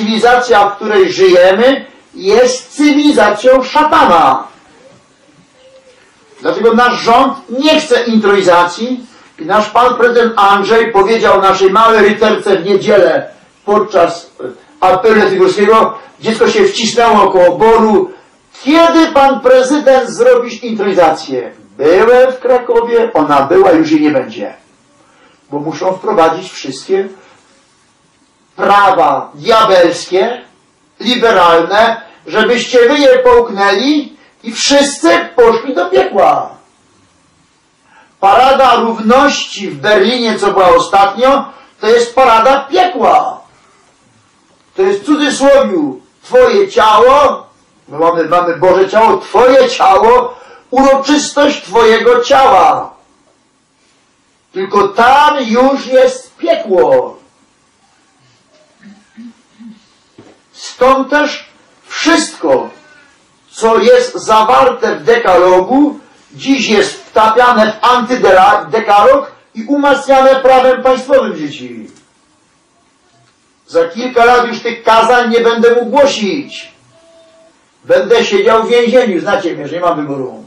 cywilizacja, w której żyjemy, jest cywilizacją szatana. Dlatego nasz rząd nie chce intronizacji i nasz pan prezydent Andrzej powiedział naszej małej rycerce w niedzielę podczas apelu Tygorskiego, dziecko się wcisnęło około boru, kiedy pan prezydent zrobisz intronizację? Byłem w Krakowie, ona była, już jej nie będzie. Bo muszą wprowadzić wszystkie prawa diabelskie, liberalne, żebyście wy je połknęli i wszyscy poszli do piekła. Parada równości w Berlinie, co była ostatnio, to jest parada piekła. To jest w cudzysłowiu twoje ciało, my mamy, mamy Boże ciało, twoje ciało, uroczystość twojego ciała. Tylko tam już jest piekło. Stąd też wszystko, co jest zawarte w dekalogu, dziś jest wtapiane w antydekalog i umacniane prawem państwowym dzieci. Za kilka lat już tych kazań nie będę mógł głosić. Będę siedział w więzieniu, znacie mnie, że nie mam wyboru.